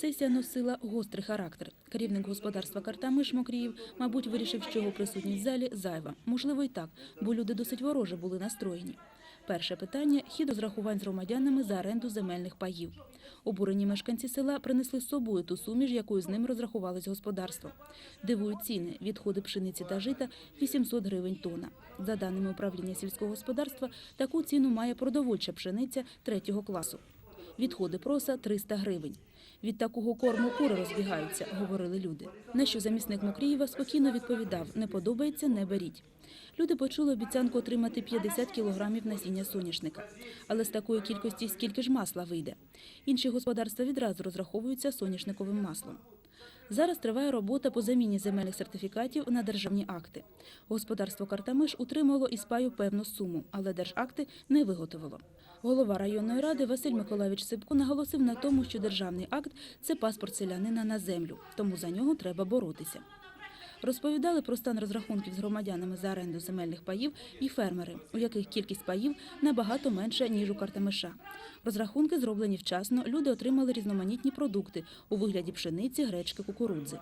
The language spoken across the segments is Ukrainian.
Сесія носила гострий характер. Керівник господарства Картамиш Мокріїв, мабуть, вирішив, що його присутність в залі зайва. Можливо, і так, бо люди досить вороже були настроєні. Перше питання – хід розрахувань з громадянами за оренду земельних паїв. Обурені мешканці села принесли з собою ту суміш, якою з ним розрахувалось господарство. Дивують ціни – відходи пшениці та жита – 800 гривень тонна. За даними управління сільського господарства, таку ціну має продовольча пшениця третього класу. Відходи проса 300 гривень. Від такого корму кури розбігаються, говорили люди. На що замісник Мокрієва спокійно відповідав: не подобається, не беріть. Люди почули обіцянку отримати 50 кілограмів насіння соняшника. Але з такої кількості скільки ж масла вийде? Інші господарства відразу розраховуються соняшниковим маслом. Зараз триває робота по заміні земельних сертифікатів на державні акти. Господарство Картамиш утримало із паю певну суму, але держакти не виготовило. Голова районної ради Василь Миколаївич Сипко наголосив на тому, що державний акт це паспорт селянина на землю, тому за нього треба боротися. Розповідали про стан розрахунків з громадянами за оренду земельних паїв і фермери, у яких кількість паїв набагато менша, ніж у Картамиша. Розрахунки зроблені вчасно, люди отримали різноманітні продукти у вигляді пшениці, гречки, кукурудзи.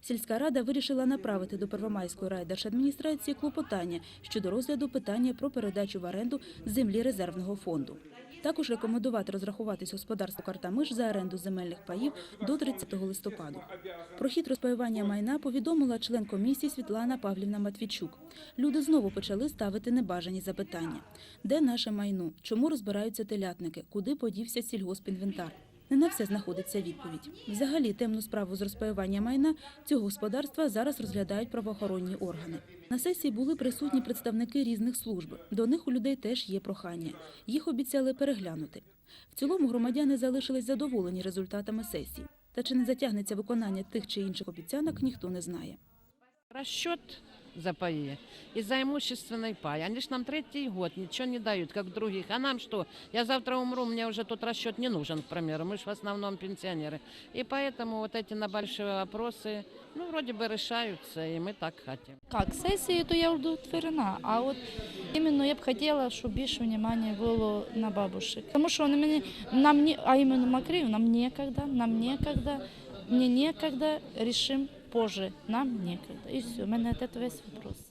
Сільська рада вирішила направити до Первомайської райдержадміністрації клопотання щодо розгляду питання про передачу в оренду землі резервного фонду. Також рекомендувати розрахуватись господарству Картамиш за оренду земельних паїв до 30 листопаду. Про хід розпаювання майна повідомила член комісії Світлана Павлівна Матвійчук. Люди знову почали ставити небажані запитання: де наше майно? Чому розбираються телятники? Куди подівся сільгоспінвентар? Не на все знаходиться відповідь. Взагалі, темну справу з розпаювання майна цього господарства зараз розглядають правоохоронні органи. На сесії були присутні представники різних служб. До них у людей теж є прохання. Їх обіцяли переглянути. В цілому громадяни залишились задоволені результатами сесії. Та чи не затягнеться виконання тих чи інших обіцянок, ніхто не знає. Расчет за паи и за имущественный пай. Они ж нам третий год ничего не дают, как других. А нам что? Я завтра умру, мне уже тот расчет не нужен, к примеру. Мы же в основном пенсионеры. И поэтому вот эти на большие вопросы, ну, вроде бы решаются, и мы так хотим. Как сесії, то я удовлетворена. А от іменно я б хотіла, щоб більше внимання було на бабушек. Тому що вони мені, нам не, а іменно Макрію, нам некогда, нам некогда, мне некогда, решим позже, нам некогда. И все, у мене этого есть вопрос.